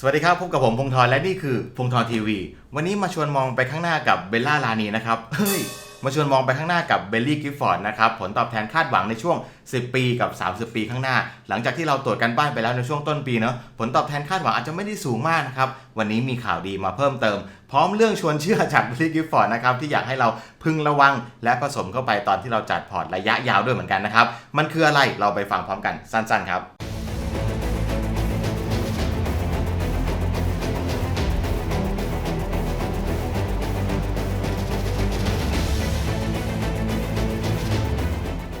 สวัสดีครับพบกับผมพงธรและนี่คือพงธรทีวี วันนี้มาชวนมองไปข้างหน้ากับเบลล่าลานีนะครับเฮ้ยมาชวนมองไปข้างหน้ากับเบลลี่กิฟฟอร์ดนะครับผลตอบแทนคาดหวังในช่วง 10 ปีกับ 30 ปีข้างหน้า หลังจากที่เราตรวจกันบ้านไปแล้วในช่วงต้นปีเนาะผลตอบแทนคาดหวังอาจจะไม่ได้สูงมากนะครับวันนี้มีข่าวดีมาเพิ่มเติม พร้อมเรื่องชวนเชื่อจากเบลลี่กิฟฟอร์ดนะครับที่อยากให้เราพึงระวังและผสมเข้าไปตอนที่เราจัดพอร์ตระยะยาวด้วยเหมือนกันนะครับมันคืออะไรเราไปฟังพร้อมกันสั้น ๆ ครับ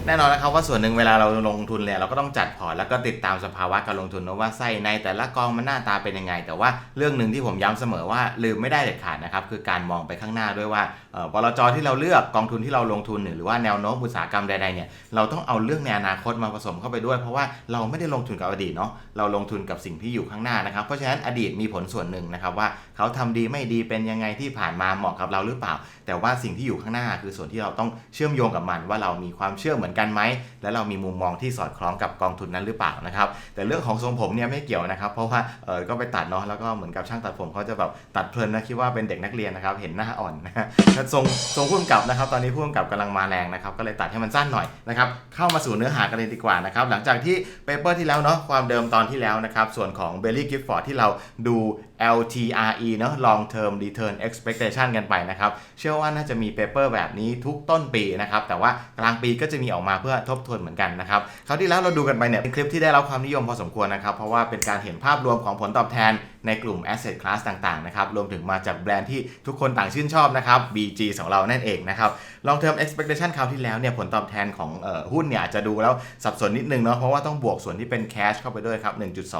แน่นอนนะครับว่าส่วนหนึ่งเวลาเราลงทุนเนี่ยเราก็ต้องจัดพอร์ตแล้วก็ติดตามสภาวะการลงทุนนะว่าไส้ในแต่ละกองมันหน้าตาเป็นยังไง แต่ว่าเรื่องหนึ่งที่ผมย้ำเสมอว่าลืมไม่ได้เด็ดขาดนะครับคือการมองไปข้างหน้าด้วยว่าบลจที่เราเลือกกองทุนที่เราลงทุนหรือว่าแนวโน้มอุตสาหกรรมใดๆเนี่ยเราต้องเอาเรื่องในอนาคตมาผสมเข้าไปด้วย เพราะว่าเราไม่ได้ลงทุนกับอดีตเนาะเราลงทุนกับสิ่งที่อยู่ข้างหน้านะครับเพราะฉะนั้นอดีตมีผลส่วนหนึ่งนะครับว่าเขาทำดีไม่ดีเป็นยังไงที่ผ่านมาเหมาะกับเราหรือเปล่า แต่ว่าสิ่งที่อยู่ข้างหน้าคือส่วนที่เราต้องเชื่อมโยงกับมันว่าเรามีความเชื่อเหมือนกันไหมและเรามีมุมมองที่สอดคล้องกับกองทุนนั้นหรือเปล่านะครับแต่เรื่องของทรงผมเนี่ยไม่เกี่ยวนะครับ เพราะว่าเออก็ไปตัดเนาะแล้วก็เหมือนกับช่างตัดผมเขาจะแบบตัดเพลินนะคิดว่าเป็นเด็กนักเรียนนะครับเห็นหน้าอ่อนนะฮะทรงทรงผู้กำกับนะครับ ตอนนี้ผู้กำกับกำลังมาแรงนะครับก็เลยตัดให้มันสั้นหน่อยนะครับเข้ามาสู่เนื้อหากันเลยดีกว่านะครับหลังจากที่เปเปอร์ที่แล้วเนาะความเดิมตอนที่แล้วนะครับส่วนของ Belly Gifford ที่เราดู LTRE เนาะ Long Term Return Expectation กันไปนะครับ เชื่อว่าน่าจะมีเปเปอร์แบบนี้ทุกต้นปีนะครับ แต่ว่ากลางปีก็จะมีออกมาเพื่อทบทวนเหมือนกันนะครับคราวที่แล้วเราดูกันไปเนี่ยเป็นคลิปที่ได้รับความนิยมพอสมควรนะครับ เพราะว่าเป็นการเห็นภาพรวมของผลตอบแทนในกลุ่ม asset class ต่างๆนะครับรวมถึงมาจากแบรนด์ที่ทุกคนต่างชื่นชอบนะครับ BG ของเรานั่นเองนะครับ long term expectation คราวที่แล้วเนี่ยผลตอบแทนของออหุ้นเนี่ยอาจจะดูแล้วสับสนนิดนึงเนาะเพราะว่าต้องบวกส่วนที่เป็น cash เข้าไปด้วยครับ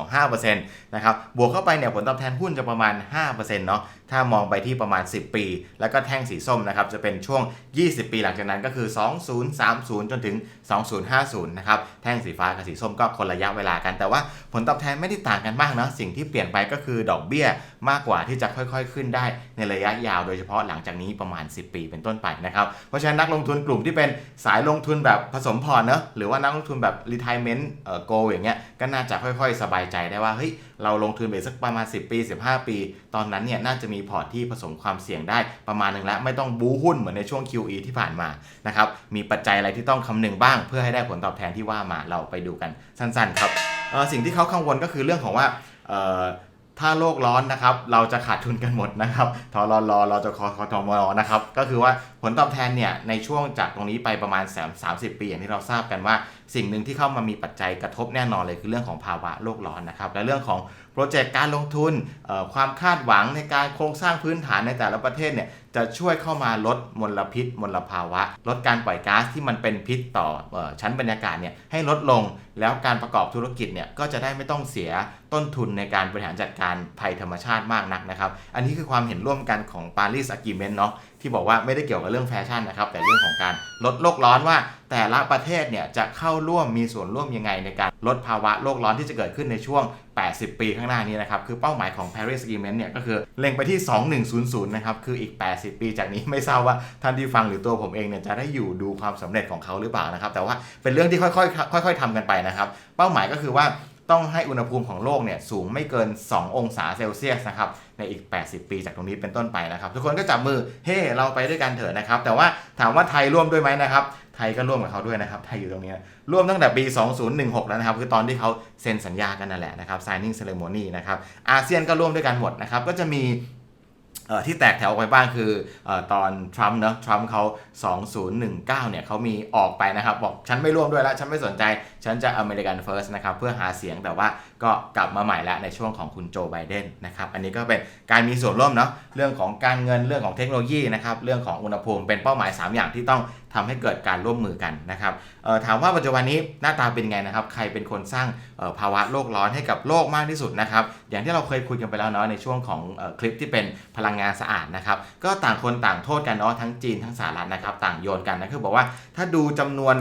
1.25%นะครับบวกเข้าไปเนี่ยผลตอบแทนหุ้นจะประมาณ5%เนาะ ถ้ามองไปที่ประมาณ 10 ปี แล้วก็แท่งสีส้มนะครับจะเป็นช่วง 20 ปีหลังจากนั้นก็คือ 2030 จนถึง 2050 นะครับแท่งสีฟ้ากับสีส้มก็คนระยะเวลากัน แต่ว่าผลตอบแทนไม่ได้ต่างกันมากนะสิ่งที่เปลี่ยนไปก็คือดอกเบี้ยมากกว่าที่จะค่อยๆ ขึ้นได้ในระยะยาว โดยเฉพาะหลังจากนี้ประมาณ 10 ปีเป็นต้นไปนะครับเพราะฉะนั้นนักลงทุนกลุ่มที่เป็นสายลงทุนแบบผสมพอร์ตเนะหรือว่านักลงทุนแบบ retirement เอ่อ goal อย่างเงี้ยก็น่าจะค่อยๆ สบายใจได้ว่าเฮ้ยเราลงทุนไปสักประมาณ 10 ปี 15 ปี อนนั้นเนี่ยน่าจะมีพอร์ตที่ผสมความเสี่ยงได้ประมาณหนึ่งแล้วไม่ต้องบูหุ้นเหมือนในช่วง QE ที่ผ่านมานะครับมีปัจจัยอะไรที่ต้องคำนึงบ้าง เพื่อให้ได้ผลตอบแทนที่ว่ามาเราไปดูกันสั้นๆครับสิ่งที่เขากังวลก็คือเรื่องของว่าถ้าโลกร้อนนะครับ เราจะขาดทุนกันหมดนะครับทรลเราจะคอคอทมอนะครับ ก็คือว่าผลตอบแทนเนี่ยในช่วงจากตรงนี้ไปประมาณ3 30ปีอย่างที่เราทราบกันว่า สิ่งหนึ่งที่เข้ามามีปัจจัยกระทบแน่นอนเลยคือเรื่องของภาวะโลกร้อนนะครับและเรื่องของโปรเจกต์การลงทุนความคาดหวังในการโครงสร้างพื้นฐานในแต่ละประเทศเนี่ยจะช่วยเข้ามาลดมลพิษมลภาวะ ลดการปล่อยก๊าซที่มันเป็นพิษต่ออชั้นบรรยากาศเนี่ยให้ลดลงแล้วการประกอบธุรกิจเนี่ยก็จะได้ไม่ต้องเสียต้นทุนในการบริหารจัดการภัยธรรมชาติมากนักนะครับ อันนี้คือความเห็นร่วมกันของ Paris Agreement เนาะที่บอกว่าไม่ได้เกี่ยวกับเรื่องแฟชั่นนะครับแต่เรื่องของการลดโลกร้อนว่า แต่ละประเทศเนี่ยจะเข้าร่วมมีส่วนร่วมยังไงในการลดภาวะโลกร้อนที่จะเกิดขึ้นในช่วง 80 ปีข้างหน้านี้นะครับ คือเป้าหมายของ Paris Agreement เนี่ยก็คือเล็งไปที่ 2100 นะครับ คืออีก 80 ปีจากนี้ไม่ทราบว่าท่านที่ฟังหรือตัวผมเองเนี่ยจะได้อยู่ดูความสำเร็จของเขาหรือเปล่านะครับ แต่ว่าเป็นเรื่องที่ค่อยๆค่อย ๆทำกันไปนะครับ เป้าหมายก็คือว่าต้องให้อุณหภูมิของโลกเนี่ยสูงไม่เกิน 2 องศาเซลเซียสนะครับในอีก 80 ปีจากตรงนี้เป็นต้นไปนะครับ ทุกคนก็จับมือเฮ้เราไปด้วยกันเถอะนะครับ แต่ว่าถามว่าไทยร่วมด้วยไหมนะครับ ไทยก็ร่วมกับเขาด้วยนะครับ ไทยอยู่ตรงนี้ร่วมตั้งแต่ปี 2016 แล้วนะครับ คือตอนที่เขาเซ็นสัญญากันนั่นแหละนะครับ signing ceremony นะครับ อาเซียนก็ร่วมด้วยกันหมดนะครับ ก็จะมีที่แตกแถวออกไปบ้างคือเออตอนทรัมป์เนาะทรัมป์เขา 2019 เนี่ยเขามีออกไปนะครับ บอกฉันไม่ร่วมด้วยแล้ว ฉันไม่สนใจ ฉันจะอเมริกันเฟิร์สนะครับ เพื่อหาเสียงแต่ว่าก็กลับมาใหม่แล้วในช่วงของคุณโจไบเดนนะครับอันนี้ก็เป็นการมีส่วนร่วมเนาะเรื่องของการเงินเรื่องของเทคโนโลยีนะครับเรื่องของอุณหภูมิเป็นเป้าหมาย 3 อย่างที่ต้องทำให้เกิดการร่วมมือกันนะครับถามว่าปัจจุบันนี้หน้าตาเป็นไงนะครับ ใครเป็นคนสร้างภาวะโลกร้อนให้กับโลกมากที่สุดนะครับ อย่างที่เราเคยคุยกันไปแล้วเนาะในช่วงของคลิปที่เป็นพลังงานสะอาดนะครับ ก็ต่างคนต่างโทษกันเนาะทั้งจีนทั้งสหรัฐนะครับ ต่างโยนกันนะคือบอกว่าถ้าดูจำนวน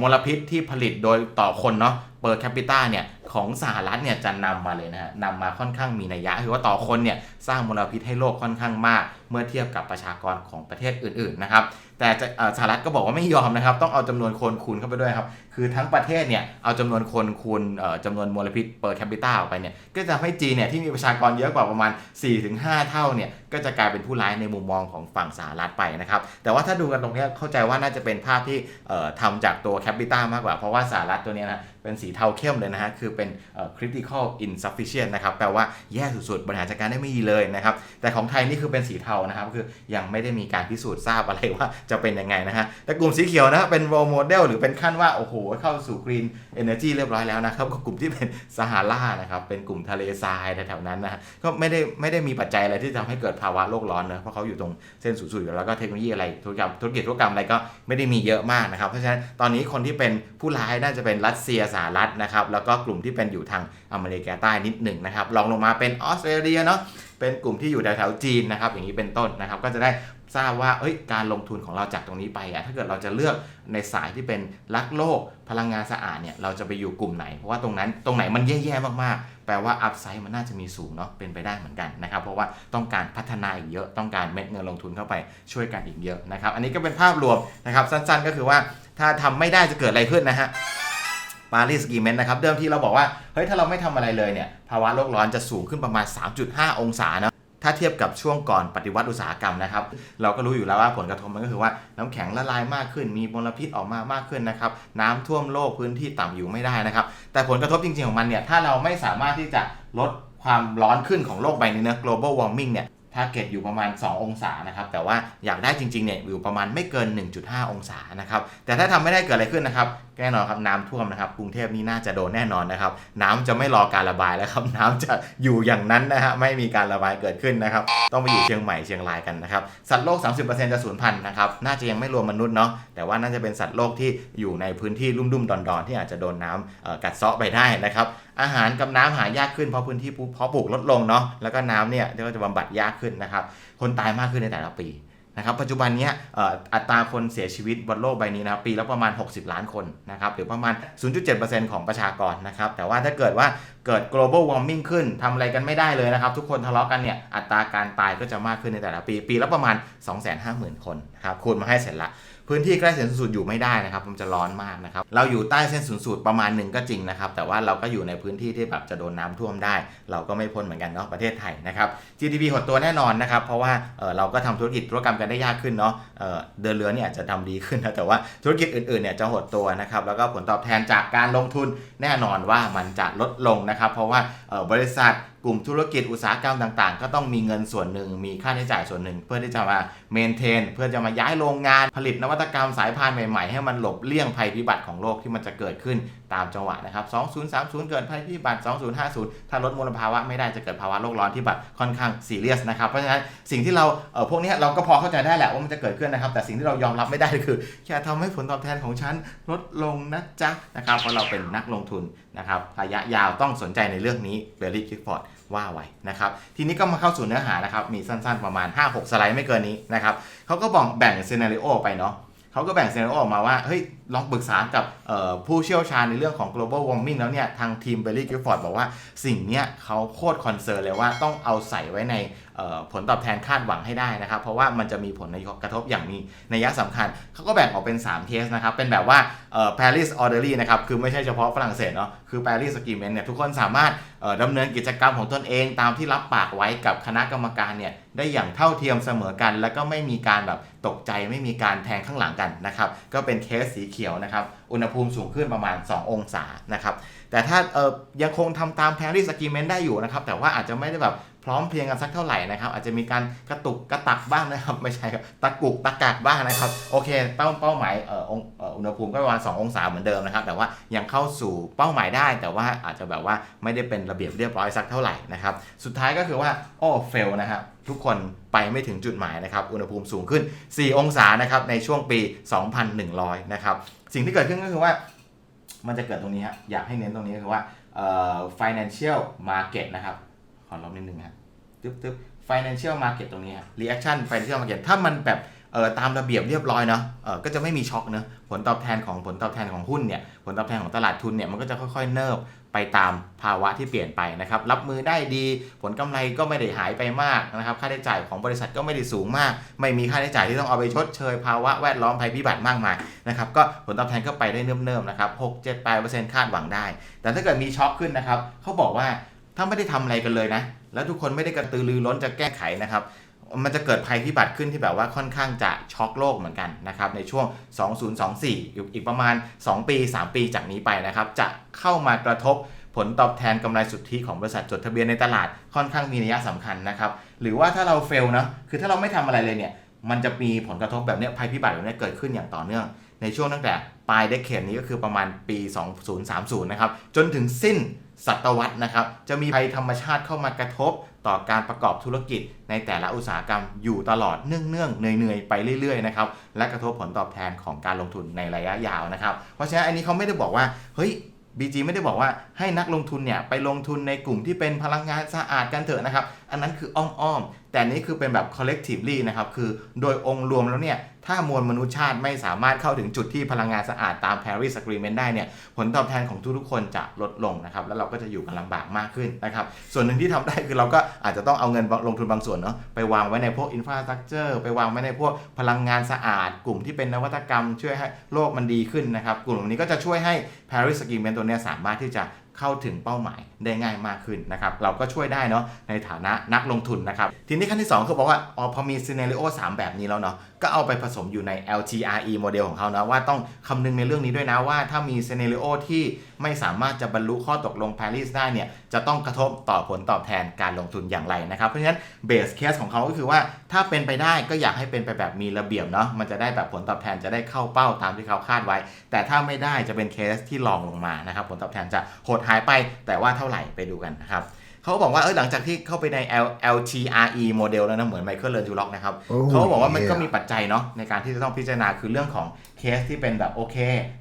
มลพิษที่ผลิตโดยต่อคนเนาะเปิดแคปิตาเนี่ย ของสหรัฐเนี่ยจะนำมาเลยนะฮะนำมาค่อนข้างมีนัยยะคือว่าต่อคนเนี่ยสร้างมลพิษให้โลกค่อนข้างมาก เมื่อเทียบกับประชากรของประเทศอื่นๆนะครับแต่สหรัฐก็บอกว่าไม่ยอมนะครับ ต้องเอาจำนวนคนคูณเข้าไปด้วยครับ คือทั้งประเทศเนี่ยเอาจำนวนคนคูณจำนวนมลพิษเปอร์แคปิตาออกไปเนี่ยก็จะให้จีนเนี่ยที่มีประชากรเยอะกว่าประมาณ 4-5 เท่าเนี่ยก็จะกลายเป็นผู้ร้ายในมุมมองของฝั่งสหรัฐไปนะครับ แต่ว่าถ้าดูกันตรงเนี้ยเข้าใจว่าน่าจะเป็นภาพที่เอ่อทำจากตัวแคปิตามากกว่า เพราะว่าสหรัฐตัวเนี้ยนะเป็นสีเทาเข้มเลยนะฮะ คือเป็น critical insufficient นะครับ แปลว่าแย่สุดๆ บริหารจัดการได้ไม่ดีเลยนะครับ แต่ของไทยนี่คือเป็นสีเทานะครับ คือยังไม่ได้มีการพิสูจน์ทราบอะไรว่าจะเป็นยังไงนะฮะ แต่กลุ่มสีเขียวนะ เป็น role model หรือเป็นขั้นว่า โอ้โห เข้าสู่ green energy เรียบร้อยแล้วนะครับกับกลุ่มที่เป็นซาฮารานะครับ เป็นกลุ่มทะเลทรายแถวๆนั้นนะฮะก็ไม่ได้ไม่ได้มีปัจจัยอะไรที่ทำให้เกิดภาวะโลกร้อนนะเพราะเขาอยู่ตรงเส้นศูนย์สูตรอยู่แล้วแล้วก็เทคโนโลยีอะไรธุรกรรมธุรกิจธุรกรรมอะไรก็ไม่ได้มีเยอะมากนะครับ เพราะฉะนั้นตอนนี้คนที่เป็นผู้ร้ายน่าจะเป็นรัสเซียสหรัฐนะครับแล้วก็กลุ่มที่เป็นอยู่ทางอเมริกาใต้นิดหนึ่งนะครับลองลงมาเป็นออสเตรเลียเนาะเป็นกลุ่มที่อยู่แถวๆจีนนะครับอย่างนี้เป็นต้นนะครับก็จะได้ทราบว่าเอ้ยการลงทุนของเราจากตรงนี้ไปอะถ้าเกิดเราจะเลือกในสายที่เป็นรักโลกพลังงานสะอาดเนี่ยเราจะไปอยู่กลุ่มไหน เพราะว่าตรงนั้นตรงไหนมันแย่ๆมากๆ แปลว่าอัพไซด์มันน่าจะมีสูงเนาะเป็นไปได้เหมือนกันนะครับเพราะว่าต้องการพัฒนาอีกเยอะต้องการเม็ดเงินลงทุนเข้าไปช่วยกันอีกเยอะนะครับอันนี้ก็เป็นภาพรวมนะครับสั้นๆ ก็คือว่าถ้าทำไม่ได้จะเกิดอะไรขึ้นนะฮะ ปารีสกีเมนต์นะครับเดิมที่เราบอกว่าเฮ้ยถ้าเราไม่ทำอะไรเลยเนี่ยภาวะโลกร้อนจะสูงขึ้นประมาณ 3.5 องศานะถ้าเทียบกับช่วงก่อนปฏิวัติอุตสาหกรรมนะครับ เราก็รู้อยู่แล้วว่าผลกระทบมันก็คือว่าน้ำแข็งละลายมากขึ้น มีมลพิษออกมามากขึ้นนะครับ น้ำท่วมโลกพื้นที่ต่ำอยู่ไม่ได้นะครับ แต่ผลกระทบจริง ๆของมันเนี่ย ถ้าเราไม่สามารถที่จะลดความร้อนขึ้นของโลกใบนี้นะ global warming เนี่ยทาร์เก็ตอยู่ประมาณ 2 องศานะครับ แต่ว่าอยากได้จริงๆเนี่ยอยู่ประมาณไม่เกิน 1.5 องศานะครับ แต่ถ้าทำไม่ได้เกิดอะไรขึ้นนะครับ แน่นอนครับน้ำท่วมนะครับกรุงเทพนี่น่าจะโดนแน่นอนนะครับ น้ำจะไม่รอการระบายแล้วครับน้ำจะอยู่อย่างนั้นนะฮะไม่มีการระบายเกิดขึ้นนะครับ ต้องไปอยู่เชียงใหม่เชียงรายกันนะครับสัตว์โลก 30%จะสูญพันธุ์นะครับน่าจะยังไม่รวมมนุษย์เนาะแต่ว่าน่าจะเป็นสัตว์โลกที่อยู่ในพื้นที่ลุ่มดุ่มดอนดอนๆที่อาจจะโดนน้ำกัดเซาะไปได้นะครับอาหารกับน้ำหายากขึ้นเพราะพื้นที่เพาะปลูกลดลงเนาะแล้วก็น้ำเนี่ยก็จะบำบัดยากขึ้นนะครับคนตายมากขึ้นในแต่ละปี นะครับปัจจุบันนี้อัตราคนเสียชีวิตบนโลกใบนี้นะครับปีละประมาณ 60 ล้านคนนะครับหรือประมาณ 0.7%ของประชากรนะครับแต่ว่าถ้าเกิดว่าเกิด global warming ขึ้นทำอะไรกันไม่ได้เลยนะครับ ทุกคนทะเลาะกันเนี่ยอัตราการตายก็จะมากขึ้นในแต่ละปี ปีละประมาณ 250,000 คนนะครับคูณมาให้เสร็จละ พื้นที่ใกล้เส้นศูนย์สูตรอยู่ไม่ได้นะครับมันจะร้อนมากนะครับเราอยู่ใต้เส้นศูนย์สูตรประมาณหนึ่งก็จริงนะครับแต่ว่าเราก็อยู่ในพื้นที่ที่แบบจะโดนน้ำท่วมได้ เราก็ไม่พ้นเหมือนกันเนาะประเทศไทยนะครับ GDP หดตัวแน่นอนนะครับเพราะว่าเออเราก็ทำธุรกิจธุรกรรมกันได้ยากขึ้นเนาะเออเดินเรือเนี่ยจะทำดีขึ้นนะแต่ว่าธุรกิจอื่นๆเนี่ยจะหดตัวนะครับแล้วก็ผลตอบแทนจากการลงทุนแน่นอนว่ามันจะลดลงนะครับเพราะว่าเออบริษัทกลุ่มธุรกิจอุตสาหกรรมต่างๆ ก็ต้องมีเงินส่วนหนึ่ง มีค่าใช้จ่ายส่วนหนึ่ง เพื่อที่จะมาเมนเทน เพื่อจะมาย้ายโรงงานผลิตนวัตกรรมสายพานใหม่ๆ ให้มันหลบเลี่ยงภัยพิบัติของโลกที่มันจะเกิดขึ้นตามจังหวะนะครับ 2030 เกิดภัยพิบัติ 2050 ถ้าลดมลภาวะไม่ได้จะเกิดภาวะโลกร้อนที่แบบค่อนข้างซีเรียสนะครับ เพราะฉะนั้นสิ่งที่เราเออพวกนี้เราก็พอเข้าใจได้แหละว่ามันจะเกิดขึ้นนะครับ แต่สิ่งที่เรายอมรับไม่ได้คืออย่าทำให้ผลตอบแทนของฉันลดลงนะจ๊ะนะครับ เพราะเราเป็นนักลงทุนนะครับระยะยาวต้องสนใจในเรื่องนี้เบลลี่คิฟฟอร์ดว่าไว้นะครับทีนี้ก็มาเข้าสู่เนื้อหานะครับมีสั้นๆประมาณ 5-6 สไลด์ไม่เกินนี้นะครับเขาก็บอกแบ่งซีนารีโอไปเนาะ เขาก็แบ่งซีนารีโอออกมาว่า เฮ้ย ลองปรึกษากับผู้เชี่ยวชาญในเรื่องของ global warming แล้วเนี่ย ทางทีมเบลลี่กิฟฟอร์ดบอกว่าสิ่งเนี้ยเขาโคตรคอนเซิร์นเลยว่าต้องเอาใส่ไว้ในผลตอบแทนคาดหวังให้ได้นะครับ เพราะว่ามันจะมีผลกระทบอย่างมีนัยสำคัญ เขาก็แบ่งออกเป็น 3 เคสนะครับ เป็นแบบว่า Paris Orderly นะครับ คือไม่ใช่เฉพาะฝรั่งเศสเนาะ คือ Paris Agreement เนี่ยทุกคนสามารถเอ่อดำเนินกิจกรรมของตนเองตามที่รับปากไว้กับคณะกรรมการเนี่ยได้อย่างเท่าเทียมเสมอกัน แล้วก็ไม่มีการแบบตกใจไม่มีการแทงข้างหลังกันนะครับก็เป็นเคสสีเขียวนะครับอุณหภูมิสูงขึ้นประมาณ 2 องศานะครับแต่ถ้าเออยังคงทำตามแพ r i s Agreement ได้อยู่นะครับแต่ว่าอาจจะไม่ได้แบบ พร้อมเพียงกันสักเท่าไหร่นะครับอาจจะมีการกระตุกกระตักบ้างนะครับไม่ใช่ครับตะกุกตะกักบ้างนะครับโอเคเป้าเป้าหมายเอ่ออุณหภูมิก็ประมาณ2องศาเหมือนเดิมนะครับแต่ว่ายังเข้าสู่เป้าหมายได้ แต่ว่าอาจจะแบบว่าไม่ได้เป็นระเบียบเรียบร้อยสักเท่าไหร่นะครับสุดท้ายก็คือว่าโอ้เฟลนะครับทุกคนไปไม่ถึงจุดหมายนะครับ อุณหภูมิสูงขึ้น 4 องศานะครับ ในช่วงปี 2100 นะครับ สิ่งที่เกิดขึ้นก็คือว่า มันจะเกิดตรงนี้ฮะ อยากให้เน้นตรงนี้ก็คือว่า financial market นะครับ ขอลบนิดนึงฮะตึ๊บตึ๊บ financial market ตรงนี้ฮะ reaction financial market ถ้ามันแบบเออตามระเบียบเรียบร้อยเนาะเออก็จะไม่มีช็อคเนอะผลตอบแทนของผลตอบแทนของหุ้นเนี่ย ผลตอบแทนของตลาดทุนเนี่ย มันก็จะค่อยๆ เนิบไปตามภาวะที่เปลี่ยนไปนะครับ รับมือได้ดี ผลกำไรก็ไม่ได้หายไปมากนะครับ ค่าใช้จ่ายของบริษัทก็ไม่ได้สูงมาก ไม่มีค่าใช้จ่ายที่ต้องเอาไปชดเชยภาวะแวดล้อมภัยพิบัติมากมายนะครับ ก็ผลตอบแทนก็ไปได้เนิ่มๆนะครับ 6 7 8คาดหวังได้ แต่ถ้าเกิดมีช็อคขึ้นนะครับ เขาบอกว่า ถ้าไม่ได้ทำอะไรกันเลยนะ แล้วทุกคนไม่ได้กระตือรือร้นจะแก้ไขนะครับ มันจะเกิดภัยพิบัติขึ้นที่แบบว่าค่อนข้างจะช็อกโลกเหมือนกันนะครับในช่วง 2024 อีกประมาณ 2 ปี 3 ปีจากนี้ไปนะครับ จะเข้ามากระทบผลตอบแทนกำไรสุทธิของบริษัทจดทะเบียนในตลาดค่อนข้างมีนัยสำคัญนะครับหรือว่าถ้าเราเฟลนะคือถ้าเราไม่ทำอะไรเลยเนี่ยมันจะมีผลกระทบแบบนี้ภัยพิบัติแบบนี้เกิดขึ้นอย่างต่อเนื่อง ในช่วงตั้งแต่ปลายเดคเคดนี้ก็คือประมาณปี 2030 นะครับจนถึงสิ้น ศตวรรษนะครับ จะมีภัยธรรมชาติเข้ามากระทบต่อการประกอบธุรกิจในแต่ละอุตสาหกรรมอยู่ตลอดเนื่องๆเนื่อยๆ ไปเรื่อยๆนะครับและกระทบผลตอบแทนของการลงทุนในระยะยาวนะครับ เพราะฉะนั้นอันนี้เขาไม่ได้บอกว่าเฮ้ย BG ไม่ได้บอกว่าให้นักลงทุนเนี่ยไปลงทุนในกลุ่มที่เป็นพลังงานสะอาดกันเถอะนะครับ อันนั้นคืออ้อมๆแต่นี่คือเป็นแบบ collectively นะครับคือโดยองค์รวมแล้วเนี่ย ถ้ามวลมนุษยชาติไม่สามารถเข้าถึงจุดที่พลังงานสะอาดตาม Paris Agreement ได้เนี่ยผลตอบแทนของทุกๆคนจะลดลงนะครับแล้วเราก็จะอยู่กันลำบากมากขึ้นนะครับส่วนหนึ่งที่ทำได้คือเราก็อาจจะต้องเอาเงินลงทุนบางส่วนเนาะไปวางไว้ในพวก infrastructure ไปวางไว้ในพวกพลังงานสะอาด กลุ่มที่เป็นนวัตกรรมช่วยให้โลกมันดีขึ้นนะครับกลุ่มนี้ก็จะช่วยให้ Paris Agreement ตัวนี้สามารถที่จะ เข้าถึงเป้าหมายได้ง่ายมากขึ้นนะครับ เราก็ช่วยได้เนาะในฐานะนักลงทุนนะครับ ทีนี้ขั้นที่2เขาบอกว่าอ๋อพอมี scenario 3แบบนี้แล้วเนาะก็เอาไปผสมอยู่ใน LTRE โมเดลของเขานะว่าต้องคำนึงในเรื่องนี้ด้วยนะว่าถ้ามี scenario ที่ไม่สามารถจะบรรลุข้อตกลง Paris ได้เนี่ยจะต้องกระทบต่อผลตอบแทนการลงทุนอย่างไรนะครับเพราะฉะนั้น base case ของเขาก็คือว่าถ้าเป็นไปได้ก็อยากให้เป็นไปแบบมีระเบียบเนาะมันจะได้แบบผลตอบแทนจะได้เข้าเป้าตามที่เขาคาดไว้ แต่ถ้าไม่ได้จะเป็นเคสที่รองลงมานะครับผลตอบแทนจะหดหายไป แต่ว่าเท่าไหร่ไปดูกันนะครับเขาบอกว่าเออหลังจากที่เข้าไปใน L LTRE โมเดลแล้วนะเหมือนไมเคิลเลอร์จูล็อกนะครับ Oh, เขาบอกว่ามันก็ yeah. มีปัจจัยเนาะในการที่จะต้องพิจารณาคือเรื่องของเคสที่เป็นแบบโอเค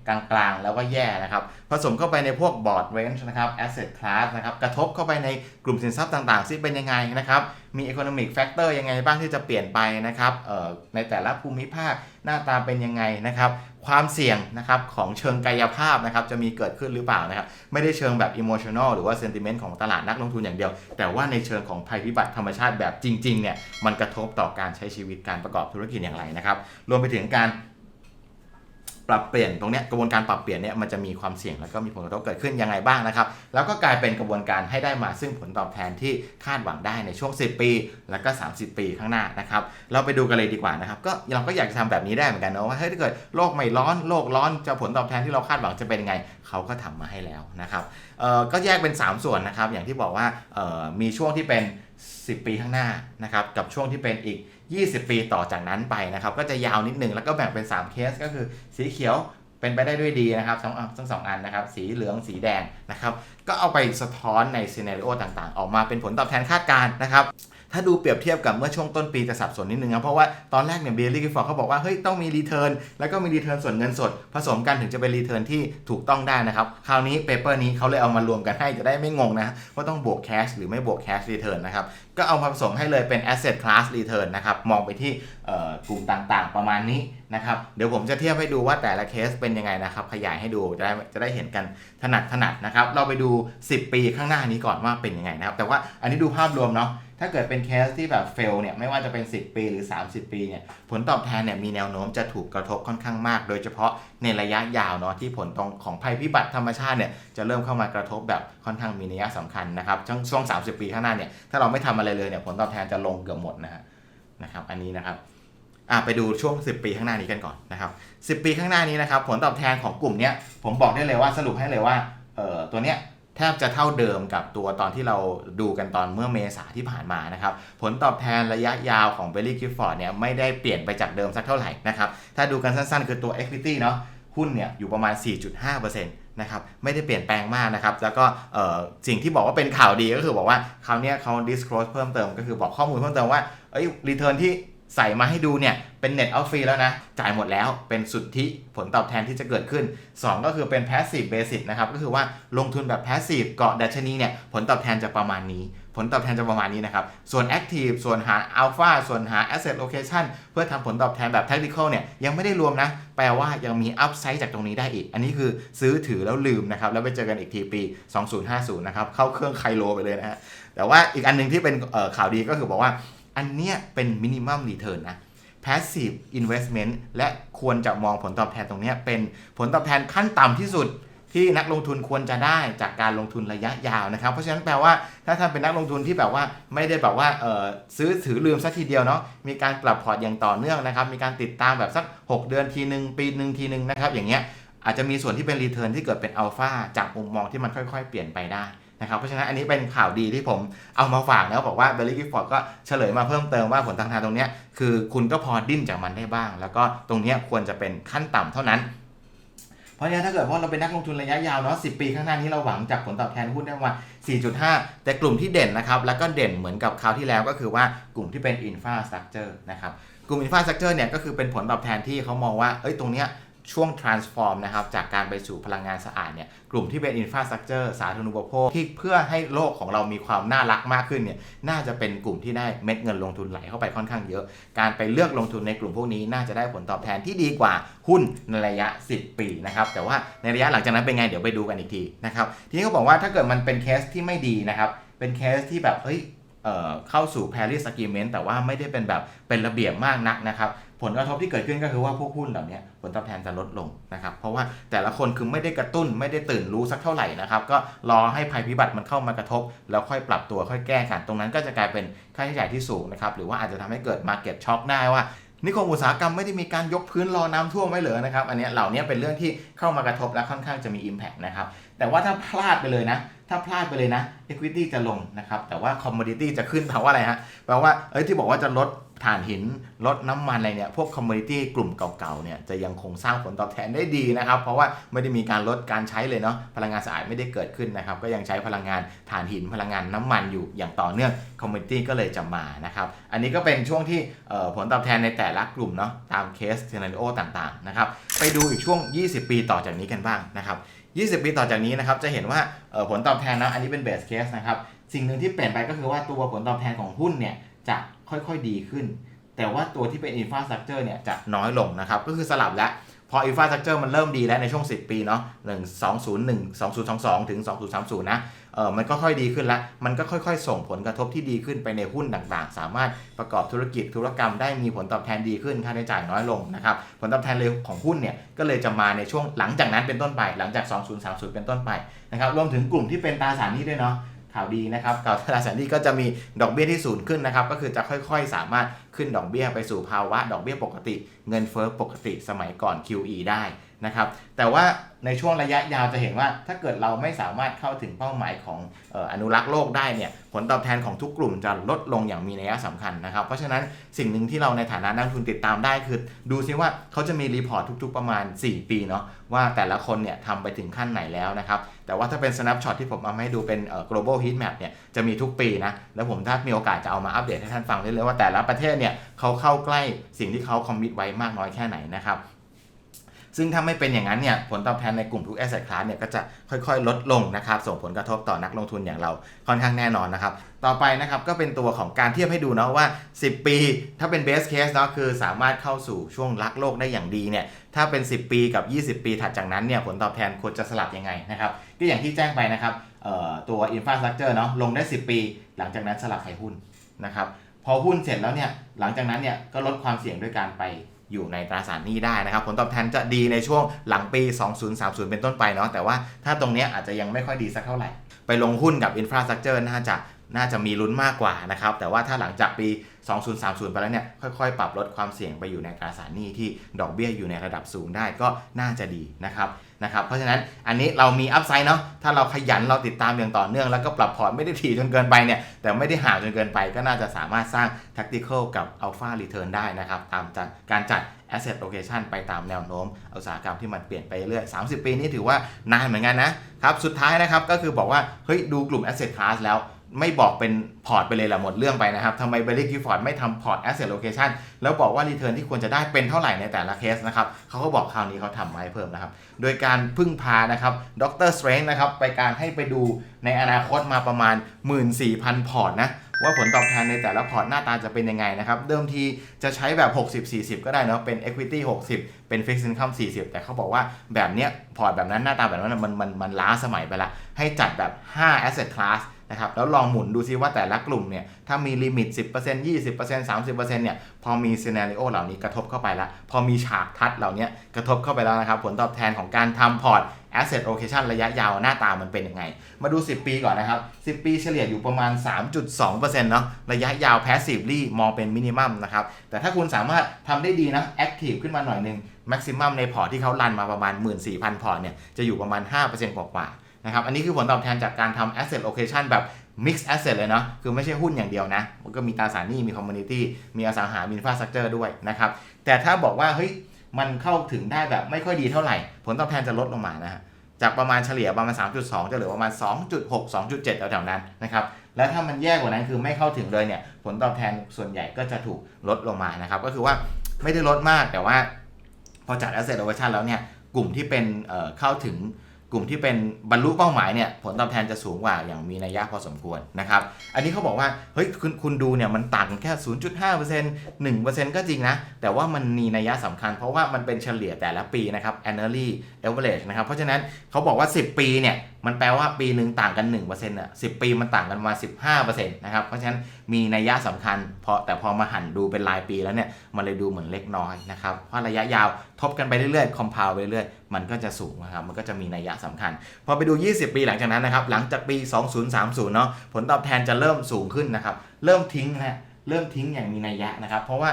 กลางๆ แล้วก็แย่นะครับ ผสมเข้าไปในพวกบอร์ดเรนจ์นะครับ asset class นะครับกระทบเข้าไปในกลุ่มสินทรัพย์ต่างๆที่เป็นยังไงนะครับ มี economic factor ยังไงบ้างที่จะเปลี่ยนไปนะครับเอ่อในแต่ละภูมิภาคหน้าตาเป็นยังไงนะครับ ความเสี่ยงนะครับของเชิงกายภาพนะครับจะมีเกิดขึ้นหรือเปล่านะครับไม่ได้เชิงแบบอิโมชันอลหรือว่าเซนติเมนต์ของตลาดนักลงทุนอย่างเดียว แต่ว่าในเชิงของภัยพิบัติธรรมชาติแบบจริงๆเนี่ยมันกระทบต่อการใช้ชีวิตการประกอบธุรกิจอย่างไรนะครับรวมไปถึงการ ปรับเปลี่ยนตรงเนี้ยกระบวนการปรับเปลี่ยนเนี่ยมันจะมีความเสี่ยงแล้วก็มีผลกระทบเกิดขึ้นยังไงบ้างนะครับ แล้วก็กลายเป็นกระบวนการให้ได้มาซึ่งผลตอบแทนที่คาดหวังได้ในช่วง 10 ปี แล้วก็ 30 ปีข้างหน้านะครับ เราไปดูกันเลยดีกว่านะครับ ก็เราก็อยากจะทำแบบนี้ได้เหมือนกันเนาะว่าเฮ้ยถ้าเกิดโลกไม่ร้อนโลกร้อนจะผลตอบแทนที่เราคาดหวังจะเป็นยังไงเขาก็ทำมาให้แล้วนะครับเอ่อก็แยกเป็น 3 ส่วนนะครับ อย่างที่บอกว่าเอ่อมีช่วงที่เป็น 10 ปีข้างหน้านะครับกับช่วงที่เป็นอีก 20 ปีต่อจากนั้นไปนะครับ ก็จะยาวนิดหนึ่งแล้วก็แบ่งเป็น 3 เคสก็คือสีเขียวเป็นไปได้ด้วยดีนะครับทั้งทั้งสองอันนะครับ สีเหลืองสีแดงนะครับ ก็เอาไปสะท้อนในซีเนาร o ต่างๆ ออกมาเป็นผลตอบแทนคาดการณ์นะครับ ถ้าดูเปรียบเทียบกับเมื่อช่วงต้นปีจะสับสนนิดนึงนะเพราะว่าตอนแรกเนี่ยเบลลี่กิฟฟอร์เขาบอกว่าเฮ้ยต้องมีรีเทิร์นแล้วก็มีรีเทิร์นส่วนเงินสด ผสมกันถึงจะเป็นรีเทิร์นที่ถูกต้องได้นะครับคราวนี้เปเปอร์นี้เขาเลยเอามารวมกันให้จะได้ไม่งงนะว่าต้องบวกแคชหรือไม่บวกแคชรีเทิร์นนะครับก็เอามาผสมให้เลยเป็น asset class return นะครับมองไปที่กลุ่มต่างๆประมาณนี้นะครับเดี๋ยวผมจะเทียบให้ดูว่าแต่ละเคสเป็นยังไงนะครับ ขยายให้ดูจะได้จะได้เห็นกันถนัดถนัดนะครับ เราไปดู 10 ปีข้างหน้านี้ก่อนว่าเป็นยังไงนะครับ แต่ว่าอันนี้ดูภาพรวมเนาะ ถ้าเกิดเป็นเคสที่แบบเฟลเนี่ยไม่ว่าจะเป็น 10 ปีหรือ 30 ปีเนี่ยผลตอบแทนเนี่ยมีแนวโน้มจะถูกกระทบค่อนข้างมาก โดยเฉพาะในระยะยาวเนาะที่ผลตรงของภัยพิบัติธรรมชาติเนี่ยจะเริ่มเข้ามากระทบแบบค่อนข้างมีนัยสำคัญนะครับช่วง 30 ปีข้างหน้าเนี่ยถ้าเราไม่ทำอะไรเลยเนี่ยผลตอบแทนจะลงเกือบหมดนะฮะนะครับอันนี้นะครับอะไปดูช่วง 10 ปีข้างหน้านี้กันก่อนนะครับ10 ปีข้างหน้านี้นะครับผลตอบแทนของกลุ่มเนี้ยผมบอกได้เลยว่าสรุปให้เลยว่าเอ่อตัวเนี้ย แทบจะเท่าเดิมกับตัวตอนที่เราดูกันตอนเมื่อเมษาที่ผ่านมานะครับ ผลตอบแทนระยะยาวของ b e l l y Gifford เนี่ยไม่ได้เปลี่ยนไปจากเดิมสักเท่าไหร่นะครับ ถ้าดูกันสั้นๆ คือตัว equity เนาะหุ้นเนี่ยอยู่ประมาณ 4.5%นะครับไม่ได้เปลี่ยนแปลงมากนะครับ แล้วก็สิ่งที่บอกว่าเป็นข่าวดีก็คือบอกว่าคราวนี้เขา disclose เพิ่มเติมก็คือบอกข้อมูลเพิ่มเติมว่าเอ้ย return ที่ ใส่มาให้ดูเนี่ยเป็น net of fee แล้วนะ จ่ายหมดแล้วเป็นสุทธิผลตอบแทนที่จะเกิดขึ้น 2 ก็คือเป็น passive basis นะครับก็คือว่าลงทุนแบบ passive เกาะดัชนีเนี่ยผลตอบแทนจะประมาณนี้ ผลตอบแทนจะประมาณนี้นะครับ ส่วน Active ส่วนหา Alpha ส่วนหา Asset Location เพื่อทำผลตอบแทนแบบ Tactical เนี่ยยังไม่ได้รวมนะ แปลว่ายังมี Upside จากตรงนี้ได้อีก อันนี้คือซื้อถือแล้วลืมนะครับแล้วไปเจอกันอีกทีปี 2050 นะครับเข้าเครื่องไคโลไปเลยนะฮะแต่ว่าอีกอันหนึงที่เป็นข่าวดีก็คือบอกว่า อันเนี้ยเป็น minimum return นนะ passive investment และควรจะมองผลตอบแทนตรงเนี้ยเป็นผลตอบแทนขั้นต่ำที่สุดที่นักลงทุนควรจะได้จากการลงทุนระยะยาวนะครับ เพราะฉะนั้นแปลว่าถ้าท่านเป็นนักลงทุนที่แบบว่าไม่ได้แบบว่าเออซื้อถือลืมสักทีเดียวเนาะมีการปรับพอร์ตอย่างต่อเนื่องนะครับ มีการติดตามแบบสัก 6 เดือนทีหนึ่งปีหนึ่งทีหนึ่งนะครับอย่างเงี้ยอาจจะมีส่วนที่เป็นรีเทิร์นที่เกิดเป็นอัลฟาจากมุมมองที่มันค่อย ๆ เปลี่ยนไปได้ นะครับเพราะฉะนั้นอันนี้เป็นข่าวดีที่ผมเอามาฝากนะบอกว่าเบลลี่กิฟฟอร์ดก็เฉลยมาเพิ่มเติมว่าผลทางทางตรงนี้คือคุณก็พอดิ้นจากมันได้บ้าง แล้วก็ตรงนี้ควรจะเป็นขั้นต่ำเท่านั้น เพราะฉะนั้นถ้าเกิดว่าเราเป็นนักลงทุนระยะยาวเนาะ10ปีข้างหน้านี้เราหวังจากผลตอบแทนหุ้นได้ประมาณ4.5 แต่กลุ่มที่เด่นนะครับแล้วก็เด่นเหมือนกับคราวที่แล้วก็คือว่ากลุ่มที่เป็น infrastructure นะครับกลุ่ม infrastructure เนี่ยก็คือเป็นผลตอบแทนที่เขามองว่าเอ้ยตรงเนี้ย ช่วง transform นะครับจากการไปสู่พลังงานสะอาดเนี่ยกลุ่มที่เป็น infrastructure สาธารณูปโภคที่เพื่อให้โลกของเรามีความน่ารักมากขึ้นเนี่ยน่าจะเป็นกลุ่มที่ได้เม็ดเงินลงทุนไหลเข้าไปค่อนข้างเยอะ การไปเลือกลงทุนในกลุ่มพวกนี้น่าจะได้ผลตอบแทนที่ดีกว่าหุ้นในระยะ 10 ปีนะครับแต่ว่าในระยะหลังจากนั้นเป็นไงเดี๋ยวไปดูกันอีกทีนะครับทีนี้เขาบอกว่าถ้าเกิดมันเป็นเคสที่ไม่ดีนะครับเป็นเคสที่แบบเฮ้ยเเข้าสู่ Paris Agreement แต่ว่าไม่ได้เป็นแบบเป็นระเบียบมากนักนะครับ ผลกระทบที่เกิดขึ้นก็คือว่าพวกหุ้นเหล่านี้ผลตอบแทนจะลดลงนะครับ เพราะว่าแต่ละคนคือไม่ได้กระตุ้นไม่ได้ตื่นรู้สักเท่าไหร่นะครับ ก็รอให้ภัยพิบัติมันเข้ามากระทบ แล้วค่อยปรับตัวค่อยแก้กันตรงนั้นก็จะกลายเป็นค่าใช้จ่ายที่สูงนะครับ หรือว่าอาจจะทำให้เกิด Market Shock ได้ว่านิคมอุตสาหกรรมไม่ได้มีการยกพื้นรอน้ำท่วมไว้เหรอนะครับ อันนี้เหล่านี้เป็นเรื่องที่เข้ามากระทบและค่อนข้างจะมี Impact นะครับ แต่ว่าถ้าพลาดไปเลยนะ ถ้าพลาดไปเลยนะ Equity จะลงนะครับ แต่ว่า Commodity จะขึ้นแปลว่าอะไรฮะ แปลว่า เอ้ยที่บอกว่าจะลด ถ่านหินลดน้ำมันอะไรเนี่ยพวก Commodity กลุ่มเก่าๆเนี่ยจะยังคงสร้างผลตอบแทนได้ดีนะครับ เพราะว่าไม่ได้มีการลดการใช้เลยเนาะพลังงานสะอาดไม่ได้เกิดขึ้นนะครับ ก็ยังใช้พลังงานถ่านหินพลังงานน้ำมันอยู่อย่างต่อเนื่อง Commodity ก็เลยจะมานะครับอันนี้ก็เป็นช่วงที่ผลตอบแทนในแต่ละกลุ่มเนาะตามเคส scenario ต่างๆนะครับไปดูอีกช่วง 20 ปีต่อจากนี้กันบ้างนะครับ20 ปีต่อจากนี้นะครับจะเห็นว่าผลตอบแทนนะอันนี้เป็นเบสเคสนะครับสิ่งหนึ่งที่เปลี่ยนไปก็คือว่าตัวผลตอบแทนของหุ้นเนี่ยจะ ค่อยๆดีขึ้น แต่ว่าตัวที่เป็น infrastructure เนี่ยจะน้อยลงนะครับ ก็คือสลับแล้วพอ infrastructure มันเริ่มดีแล้วในช่วง 10 ปีเนาะ1 201 2022ถึง2030นะเออมันก็ค่อยดีขึ้นล้วมันก็ค่อยๆ ส่งผลกระทบที่ดีขึ้นไปในหุ้นต่างๆ สามารถประกอบธุรกิจธุรกรรมได้มีผลตอบแทนดีขึ้นค่าใช้จ่ายน้อยลงนะครับผลตอบแทนเร็วของหุ้นเนี่ยก็เลยจะมาในช่วงหลังจากนั้นเป็นต้นไปหลังจาก 2030 เป็นต้นไปนะครับรวมถึงกลุ่มที่เป็นตราสารนี้ด้วยเนาะ ข่าวดีนะครับกับตราสารหนี้ก็จะมีดอกเบี้ยที่สูงขึ้นนะครับ ก็คือจะค่อยๆ สามารถขึ้นดอกเบี้ยไปสู่ภาวะ ดอกเบี้ยปกติ เงินเฟ้อปกติสมัยก่อน QE ได้ นะครับแต่ว่าในช่วงระยะยาวจะเห็นว่า ถ้าเกิดเราไม่สามารถเข้าถึงเป้าหมายของอนุรักษ์โลกได้เนี่ยผลตอบแทนของทุกกลุ่มจะลดลงอย่างมีนัยสำคัญนะครับ เพราะฉะนั้นสิ่งหนึ่งที่เราในฐานะนักลงทุนติดตามได้คือ ดูซิว่าเขาจะมีรีพอร์ตทุกๆประมาณ 4 ปีเนาะว่าแต่ละคนเนี่ยทำไปถึงขั้นไหนแล้วนะครับแต่ว่าถ้าเป็น snapshot ที่ผมเอามาให้ดูเป็น global heat map เนี่ยจะมีทุกปีนะแล้วผมถ้ามีโอกาสจะเอามาอัปเดตให้ท่านฟังเรื่อยๆว่าแต่ละประเทศเนี่ยเขาเข้าใกล้สิ่งที่เขาคอมมิตไว้มากน้อยแค่ไหนนะครับ ซึ่งถ้าไม่เป็นอย่างนั้นเนี่ยผลตอบแทนในกลุ่มทุก asset class เนี่ยก็จะค่อยๆ ลดลงนะครับส่งผลกระทบต่อนักลงทุนอย่างเราค่อนข้างแน่นอนนะครับต่อไปนะครับก็เป็นตัวของการเทียบให้ดูเนาะว่า 10 ปี ถ้าเป็น best case เนาะคือสามารถเข้าสู่ช่วงรักโลกได้อย่างดีเนี่ยถ้าเป็น 10 ปีกับ 20 ปีถัดจากนั้นเนี่ยผลตอบแทนควรจะสลับยังไงนะครับก็อย่างที่แจ้งไปนะครับเอ่อตัว infrastructure เนาะลงได้ 10 ปี หลังจากนั้นสลับขายหุ้นนะครับพอหุ้นเสร็จแล้วเนี่ยหลังจากนั้นเนี่ยก็ลดความเสี่ยงด้วยการไป อยู่ในตราสารหนี้ได้นะครับ ผลตอบแทนจะดีในช่วงหลังปี 2030 เป็นต้นไปเนาะแต่ว่าถ้าตรงนี้อาจจะยังไม่ค่อยดีสักเท่าไหร่ ไปลงหุ้นกับ Infrastructure น่าจะ น่าจะมีลุ้นมากกว่านะครับ แต่ว่าถ้าหลังจากปี 2030 ไปแล้วเนี่ย ค่อยๆ ปรับลดความเสี่ยงไปอยู่ในตราสารหนี้ที่ดอกเบี้ยอยู่ในระดับสูงได้ก็น่าจะดีนะครับนะครับ เพราะฉะนั้นอันนี้เรามีอัพไซด์เนาะ ถ้าเราขยันเราติดตามอย่างต่อเนื่องแล้วก็ปรับพอร์ตไม่ได้ถี่จนเกินไปเนี่ย แต่ไม่ได้ห่างจนเกินไปก็น่าจะสามารถสร้าง tactical กับ alpha return ได้นะครับ ตามจากการจัด asset location ไปตามแนวโน้มอุตสาหกรรมที่มันเปลี่ยนไปเรื่อย 30 ปีนี้ถือว่านานเหมือนกันนะครับ สุดท้ายนะครับก็คือบอกว่าเฮ้ยดูกลุ่ม asset class แล้ว ไม่บอกเป็นพอร์ตไปเลยละหมดเรื่องไปนะครับทำไมเบลลี่กิฟฟอร์ดไม่ทำพอร์ต asset location แล้วบอกว่า return ที่ควรจะได้เป็นเท่าไหร่ในแต่ละเคสนะครับเขาก็บอกคราวนี้เขาทำมาให้เพิ่มนะครับ โดยการพึ่งพานะครับดรสเตรนนะครับไปการให้ไปดูในอนาคตมาประมาณ 14,000 พอร์ตนะว่าผลตอบแทนในแต่ละพอร์ตหน้าตาจะเป็นยังไงนะครับ เดิมทีจะใช้แบบ 60-40 ก็ได้เนาะเป็น equity 60 เป็น fixed income 40 แต่เขาบอกว่าแบบเนี้ยพอร์ตแบบนั้นหน้าตาแบบนั้นมันมันมันล้าสมัยไปละ ให้จัดแบบ 5 asset class นะครับแล้วลองหมุนดูซิว่าแต่ละกลุ่มเนี่ยถ้ามีลิมิต 10% 20% 30%เนี่ยพอมีซีนารีโอเหล่านี้กระทบเข้าไปแล้วพอมีฉากทัดเหล่านี้กระทบเข้าไปแล้วนะครับผลตอบแทนของการทำพอร์ต asset allocation ระยะยาวหน้าตามันเป็นยังไง มาดู 10 ปีก่อนนะครับ 10 ปีเฉลี่ยอยู่ประมาณ 3.2%เนาะระยะยาว passively มองเป็นมินิมัมนะครับ แต่ถ้าคุณสามารถทำได้ดีนะ active ขึ้นมาหน่อยนึง maximum ในพอร์ตที่เขารันมาประมาณ 14,000 พอร์ตเนี่ยจะอยู่ประมาณ 5%กว่าๆ นะครับ อันนี้คือผลตอบแทนจากการทำ asset allocation แบบ mix asset เลยเนาะ คือไม่ใช่หุ้นอย่างเดียวนะ มันก็มีตราสารหนี้ มี community มีอสังหา มี infrastructure ด้วยนะครับ แต่ถ้าบอกว่า เฮ้ย มันเข้าถึงได้แบบไม่ค่อยดีเท่าไหร่ ผลตอบแทนจะลดลงมานะฮะ จากประมาณเฉลี่ยประมาณ 3.2 จะเหลือประมาณ 2.6 2.7แถวๆนั้นนะครับ แล้วถ้ามันแย่กว่านั้นคือไม่เข้าถึงเลยเนี่ย ผลตอบแทนส่วนใหญ่ก็จะถูกลดลงมานะครับ ก็คือว่าไม่ได้ลดมากแต่ว่าพอจัด asset allocation แล้วเนี่ย กลุ่มที่เป็นเข้าถึง กลุ่มที่เป็นบรรลุเป้าหมายเนี่ยผลตอบแทนจะสูงกว่าอย่างมีนัยยะพอสมควรนะครับ อันนี้เขาบอกว่าเฮ้ยคุณคุณดูเนี่ยมันต่างกันแค่ 0.5% 1%ก็จริงนะ แต่ว่ามันมีนัยยะสำคัญ เพราะว่ามันเป็นเฉลี่ยแต่ละปีนะครับ annually average นะครับ เพราะฉะนั้นเขาบอกว่า 10 ปีเนี่ย มันแปลว่าปีหนึ่งต่างกัน 1%อะ10ปีมันต่างกันมา 15%นะครับ เพราะฉะนั้นมีนัยยะสำคัญพอแต่พอมาหันดูเป็นรายปีแล้วเนี่ย มันเลยดูเหมือนเล็กน้อยนะครับ เพราะระยะยาวทบกันไปเรื่อยๆ compound ไปเรื่อยๆ มันก็จะสูงนะครับ มันก็จะมีนัยยะสำคัญ พอไปดู 20 ปีหลังจากนั้นนะครับ หลังจากปี 2030 เนาะผลตอบแทนจะเริ่มสูงขึ้นนะครับ เริ่มทิ้งนะ เริ่มทิ้งอย่างมีนัยยะนะครับ เพราะว่า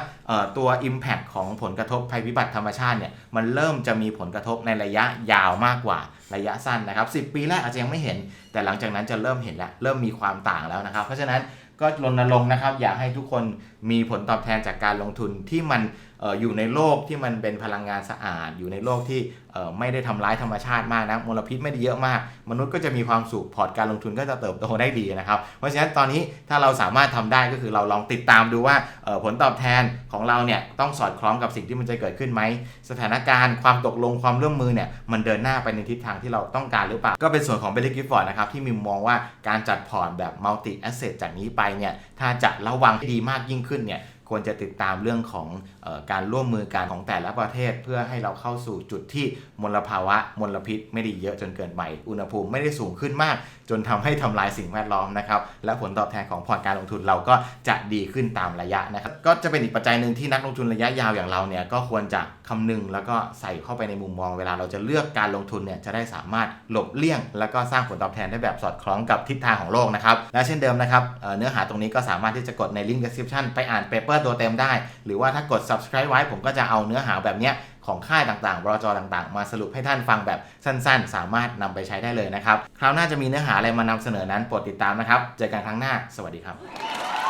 ตัว Impact ของผลกระทบภัยพิบัติธรรมชาติเนี่ยมันเริ่มจะมีผลกระทบในระยะยาวมากกว่าระยะสั้นนะครับ 10 ปีแรกอาจจะยังไม่เห็น แต่หลังจากนั้นจะเริ่มเห็นแล้วเริ่มมีความต่างแล้วนะครับ เพราะฉะนั้นก็รณรงค์นะครับ อยากให้ทุกคนมีผลตอบแทนจากการลงทุนที่มัน อยู่ในโลกที่มันเป็นพลังงานสะอาด อยู่ในโลกที่ไม่ได้ทำร้ายธรรมชาติมากนะมลพิษไม่ได้เยอะมาก มนุษย์ก็จะมีความสุขพอร์ตการลงทุนก็จะเติบโตได้ดีนะครับ เพราะฉะนั้นตอนนี้ถ้าเราสามารถทำได้ก็คือเราลองติดตามดูว่าผลตอบแทนของเราเนี่ยต้องสอดคล้องกับสิ่งที่มันจะเกิดขึ้นไหมสถานการณ์ความตกลงความร่วมมือเนี่ยมันเดินหน้าไปในทิศทางที่เราต้องการหรือเปล่า ก็เป็นส่วนของเบลลิกิฟฟอร์ดนะครับที่มีมองว่าการจัดพอร์ตแบบมัลติแอสเซทจากนี้ไปเนี่ยถ้าจะระวังให้ดีมากยิ่งขึ้นเนี่ย ควรจะติดตามเรื่องของออการร่วมมือกันของแต่ละประเทศ เพื่อให้เราเข้าสู่จุดที่มลภาวะมลพิษ ไม่ได้เยอะจนเกินไปอุณหภูมิไม่ได้สูงขึ้นมาก จนทำให้ทำลายสิ่งแวดล้อมนะครับและผลตอบแทนของพอร์ตการลงทุนเราก็จะดีขึ้นตามระยะนะครับก็จะเป็นอีกปัจจัยหนึ่งที่นักลงทุนระยะยาวอย่างเราเนี่ยก็ควรจะคำนึงแล้วก็ใส่เข้าไปในมุมมองเวลาเราจะเลือกการลงทุนเนี่ยจะได้สามารถหลบเลี่ยง แล้วก็สร้างผลตอบแทนได้แบบสอดคล้องกับทิศทางของโลกนะครับและเช่นเดิมนะครับเนื้อหาตรงนี้ก็สามารถที่จะกดในลิงก์ description ไปอ่านเปเปอร์ตัวเต็มได้ หรือว่าถ้ากด subscribe ไว้ผมก็จะเอาเนื้อหาแบบเนี้ยของค่ายต่างๆ บรจต่างๆ มาสรุปให้ท่านฟังแบบสั้นๆ สามารถนำไปใช้ได้เลยนะครับ คราวหน้าจะมีเนื้อหาอะไรมานำเสนอนั้นโปรดติดตามนะครับ เจอกันครั้งหน้า สวัสดีครับ